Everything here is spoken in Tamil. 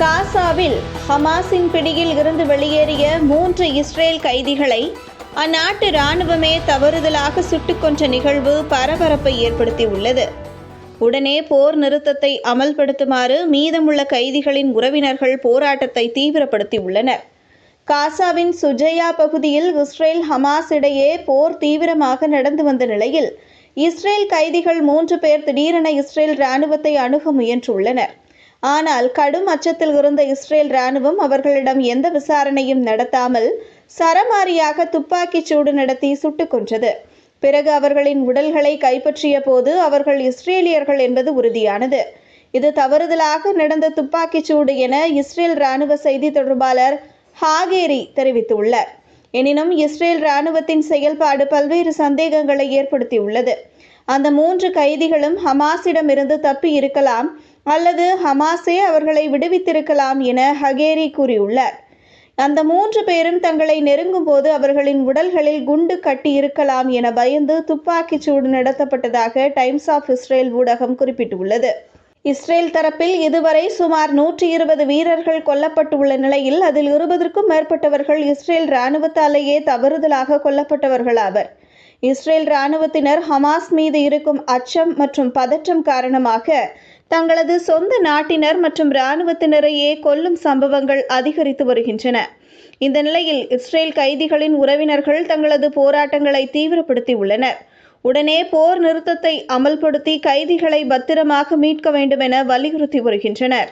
காசாவில் ஹமாஸின் பிடியில் இருந்து வெளியேறிய மூன்று இஸ்ரேல் கைதிகளை அந்நாட்டு இராணுவமே தவறுதலாக சுட்டுக் கொன்ற நிகழ்வு பரபரப்பை ஏற்படுத்தியுள்ளது. உடனே போர் நிறுத்தத்தை அமல்படுத்துமாறு மீதமுள்ள கைதிகளின் உறவினர்கள் போராட்டத்தை தீவிரப்படுத்தியுள்ளனர். காசாவின் சுஜயா பகுதியில் இஸ்ரேல் ஹமாஸ் இடையே போர் தீவிரமாக நடந்து வந்த நிலையில் இஸ்ரேல் கைதிகள் மூன்று பேர் திடீரென இஸ்ரேல் இராணுவத்தை அணுக முயன்றுள்ளனர். ஆனால் கடும் அச்சத்தில் இருந்த இஸ்ரேல் ராணுவம் அவர்களிடம் எந்த விசாரணையும் நடத்தாமல் சரமாரியாக துப்பாக்கிச் சூடு நடத்தி சுட்டுக் கொன்றது. பிறகு அவர்களின் உடல்களை கைப்பற்றிய போது அவர்கள் இஸ்ரேலியர்கள் என்பது உறுதியானது. இது தவறுதலாக நடந்த துப்பாக்கிச் சூடு என இஸ்ரேல் ராணுவ செய்தி தொடர்பாளர் ஹாகேரி தெரிவித்துள்ளார். எனினும் இஸ்ரேல் ராணுவத்தின் செயல்பாடு பல்வேறு சந்தேகங்களை ஏற்படுத்தியுள்ளது. அந்த மூன்று கைதிகளும் ஹமாஸிடமிருந்து தப்பி இருக்கலாம் அல்லது ஹமாஸே அவர்களை விடுவித்திருக்கலாம் என ஹகேரி கூறியுள்ளார். அந்த மூன்று பேரும் தங்களை நெருங்கும் போது அவர்களின் உடல்களில் குண்டு கட்டி இருக்கலாம் என பயந்து துப்பாக்கிச் சூடு நடத்தப்பட்டதாக டைம்ஸ் ஆஃப் இஸ்ரேல் ஊடகம் குறிப்பிட்டுள்ளது. இஸ்ரேல் தரப்பில் இதுவரை சுமார் நூற்றி இருபது வீரர்கள் கொல்லப்பட்டுள்ள நிலையில் அதில் இருபதற்கும் மேற்பட்டவர்கள் இஸ்ரேல் இராணுவத்தாலேயே தவறுதலாக கொல்லப்பட்டவர்கள் ஆவர். இஸ்ரேல் இராணுவத்தினர் ஹமாஸ் மீது இருக்கும் அச்சம் மற்றும் பதற்றம் காரணமாக தங்களது சொந்த நாட்டினர் மற்றும் இராணுவத்தினரையே கொல்லும் சம்பவங்கள் அதிகரித்து வருகின்றன. இந்த நிலையில் இஸ்ரேல் கைதிகளின் உறவினர்கள் தங்களது போராட்டங்களை தீவிரப்படுத்தி உள்ளனர் உடனே போர் நிறுத்தத்தை அமல்படுத்தி கைதிகளை பத்திரமாக மீட்க வேண்டும் என வலியுறுத்தி வருகின்றனர்.